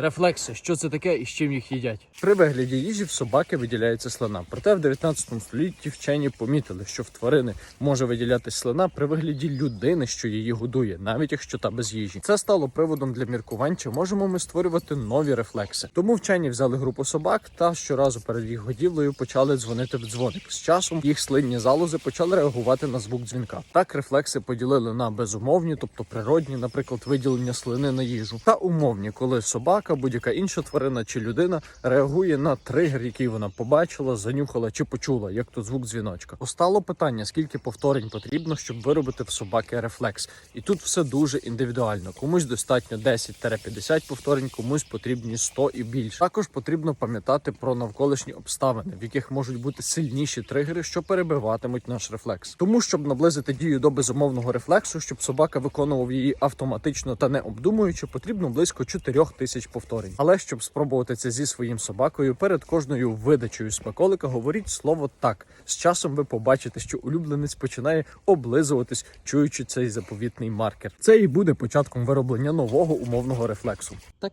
Рефлекси, що це таке і з чим їх їдять? При вигляді їжі в собаки виділяється слина. Проте в 19 столітті вчені помітили, що в тварини може виділятись слина при вигляді людини, що її годує, навіть якщо та без їжі. Це стало приводом для міркувань, чи можемо ми створювати нові рефлекси. Тому вчені взяли групу собак та щоразу перед їх годівлею почали дзвонити в дзвоник. З часом їх слинні залози почали реагувати на звук дзвінка. Так рефлекси поділили на безумовні, тобто природні, наприклад, виділення слини на їжу, та умовні, коли собака, будь-яка інша тварина чи людина реагує на тригер, який вона побачила, занюхала чи почула, як то звук дзвіночка. Постало питання, скільки повторень потрібно, щоб виробити в собаки рефлекс. І тут все дуже індивідуально. Комусь достатньо 10-50 повторень, комусь потрібні 100 і більше. Також потрібно пам'ятати про навколишні обставини, в яких можуть бути сильніші тригери, що перебиватимуть наш рефлекс. Тому, щоб наблизити дію до безумовного рефлексу, щоб собака виконував її автоматично та не обдумуючи, потрібно близько 4 тисяч повторень. Але щоб спробувати це зі своїм собакою, перед кожною видачею смаколика говоріть слово так. З часом ви побачите, що улюбленець починає облизуватись, чуючи цей заповітний маркер. Це і буде початком вироблення нового умовного рефлексу. Так.